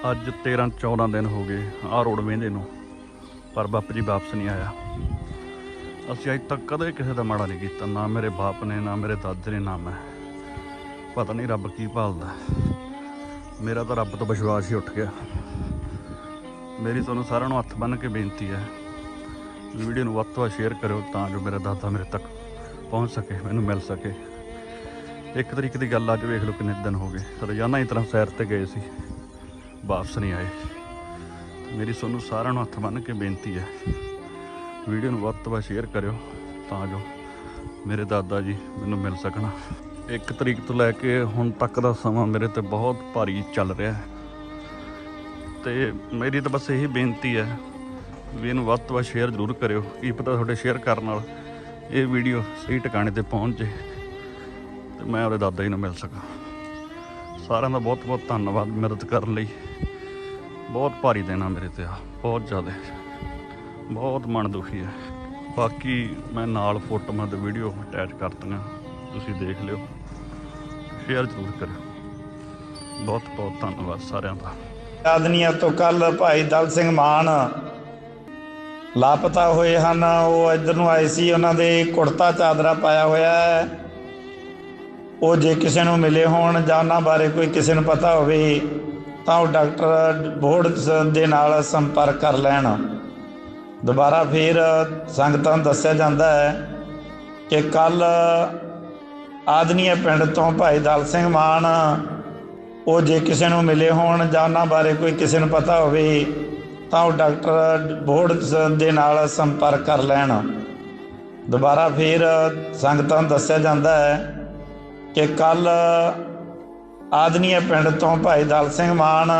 ਅੱਜ 13 14 ਦਿਨ ਹੋ ਗਏ ਆਹ ਰੋਡ ਵੇਂਦੇ ਨੂੰ, ਪਰ ਬਾਪੂ ਜੀ ਵਾਪਸ ਨਹੀਂ ਆਇਆ। ਅਸੀਂ ਅੱਜ ਤੱਕ ਕਦੇ ਕਿਸੇ ਦਾ ਮਾੜਾ ਨਹੀਂ ਕੀਤਾ, ਨਾ ਮੇਰੇ ਬਾਪ ਨੇ, ਨਾ ਮੇਰੇ ਦਾਦੇ ਨੇ, ਨਾ ਮੈਂ। ਪਤਾ ਨਹੀਂ ਰੱਬ ਕੀ ਭਾਲਦਾ। ਮੇਰਾ ਤਾਂ ਰੱਬ ਤੋਂ ਵਿਸ਼ਵਾਸ ਹੀ ਉੱਠ ਗਿਆ। ਮੇਰੀ ਤੁਹਾਨੂੰ ਸਾਰਿਆਂ ਨੂੰ ਹੱਥ ਬੰਨ੍ਹ ਕੇ ਬੇਨਤੀ ਹੈ, ਵੀਡੀਓ ਨੂੰ ਵੱਧ ਤੋਂ ਵੱਧ ਸ਼ੇਅਰ ਕਰਿਓ ਤਾਂ ਜੋ ਮੇਰਾ ਦਾਦਾ ਮੇਰੇ ਤੱਕ ਪਹੁੰਚ ਸਕੇ, ਮੈਨੂੰ ਮਿਲ ਸਕੇ। ਇੱਕ ਤਰੀਕ ਦੀ ਗੱਲ ਅੱਜ ਵੇਖ ਲਓ ਕਿੰਨੇ ਦਿਨ ਹੋ ਗਏ। ਰੋਜ਼ਾਨਾ ਹੀ ਤਰ੍ਹਾਂ ਸੈਰ ਤੇ ਗਏ ਸੀ। ਵਾਪਸ ਨਹੀਂ ਆਏ। ਮੇਰੀ ਤੁਹਾਨੂੰ ਸਾਰਿਆਂ ਨੂੰ ਹੱਥ ਬੰਨ੍ਹ ਕੇ ਬੇਨਤੀ ਹੈ, ਵੀਡੀਓ ਨੂੰ ਵੱਧ ਤੋਂ ਵੱਧ ਸ਼ੇਅਰ ਕਰਿਓ ਤਾਂ ਜੋ ਮੇਰੇ ਦਾਦਾ ਜੀ ਮੈਨੂੰ ਮਿਲ ਸਕਣ। ਇੱਕ ਤਰੀਕ ਤੋਂ ਲੈ ਕੇ ਹੁਣ ਤੱਕ ਦਾ ਸਮਾਂ ਮੇਰੇ ਤੇ ਬਹੁਤ ਭਾਰੀ ਚੱਲ ਰਿਹਾ ਹੈ। ਤੇ ਮੇਰੀ ਤਾਂ ਬਸ ਇਹੀ ਬੇਨਤੀ ਹੈ ਵੀ ਇਹਨੂੰ ਵੱਧ ਤੋਂ ਵੱਧ ਸ਼ੇਅਰ ਜ਼ਰੂਰ ਕਰਿਓ। ਕੀ ਪਤਾ ਤੁਹਾਡੇ ਸ਼ੇਅਰ ਕਰਨ ਨਾਲ ਇਹ ਵੀਡੀਓ ਸਹੀ ਟਿਕਾਣੇ ਤੇ ਪਹੁੰਚ ਜੇ ਤੇ ਮੈਂ ਆਪਣੇ ਦਾਦਾ ਜੀ ਨੂੰ ਮਿਲ ਸਕਾਂ। ਸਾਰਿਆਂ ਦਾ ਬਹੁਤ ਬਹੁਤ ਧੰਨਵਾਦ ਮਦਦ ਕਰਨ ਲਈ। ਬਹੁਤ ਭਾਰੀ ਦੇਣਾ ਮੇਰੇ ਤੇ ਆ, ਬਹੁਤ ਜ਼ਿਆਦਾ। ਬਹੁਤ ਮਨ ਦੁਖੀ ਹੈ ਬਾਕੀ ਮੈਂ ਨਾਲ ਫੋਟੋਆਂ ਤੇ ਵੀਡੀਓ ਅਟੈਚ ਕਰ ਦਿੰਦਾ ਤੁਸੀਂ ਦੇਖ ਲਿਓ। ਸ਼ੇਅਰ ਜ਼ਰੂਰ ਕਰਿਓ। ਬਹੁਤ ਬਹੁਤ ਧੰਨਵਾਦ ਸਾਰਿਆਂ ਦਾ। ਆਦਨੀਆਂ ਤੋਂ ਕੱਲ ਭਾਈ ਦਲ ਸਿੰਘ ਮਾਨ ਲਾਪਤਾ ਹੋਏ ਹਨ। ਉਹ ਇੱਧਰ ਨੂੰ ਆਏ ਸੀ, ਉਹਨਾਂ ਦੇ ਕੁੜਤਾ ਚਾਦਰਾ ਪਾਇਆ ਹੋਇਆ ਹੈ। ਉਹ ਜੇ ਕਿਸੇ ਨੂੰ ਮਿਲੇ ਹੋਣ ਜਾਂ ਉਹਨਾਂ ਬਾਰੇ ਕੋਈ ਕਿਸੇ ਨੂੰ ਪਤਾ ਹੋਵੇ, ਤਾਂ ਉਹ ਡਾਕਟਰ ਬੋਰਡ ਦੇ ਨਾਲ ਸੰਪਰਕ ਕਰ ਲੈਣ। ਦੁਬਾਰਾ ਫਿਰ ਸੰਗਤਾਂ ਨੂੰ ਦੱਸਿਆ ਜਾਂਦਾ ਹੈ ਕਿ ਕੱਲ ਆਦਨੀਆ ਪਿੰਡ ਤੋਂ ਭਾਈ ਦਲ ਸਿੰਘ ਮਾਨ, ਉਹ ਜੇ ਕਿਸੇ ਨੂੰ ਮਿਲੇ ਹੋਣ ਜਾਂ ਉਹਨਾਂ ਬਾਰੇ ਕੋਈ ਕਿਸੇ ਨੂੰ ਪਤਾ ਹੋਵੇ, ਤਾਂ ਉਹ ਡਾਕਟਰ ਬੋਰਡ ਦੇ ਨਾਲ ਸੰਪਰਕ ਕਰ ਲੈਣ। ਦੁਬਾਰਾ ਫਿਰ ਸੰਗਤਾਂ ਨੂੰ ਦੱਸਿਆ ਜਾਂਦਾ ਹੈ ਕਿ ਕੱਲ ਆਦਨੀਏ ਪਿੰਡ ਤੋਂ ਭਾਈ ਦਲ ਸਿੰਘ ਮਾਨ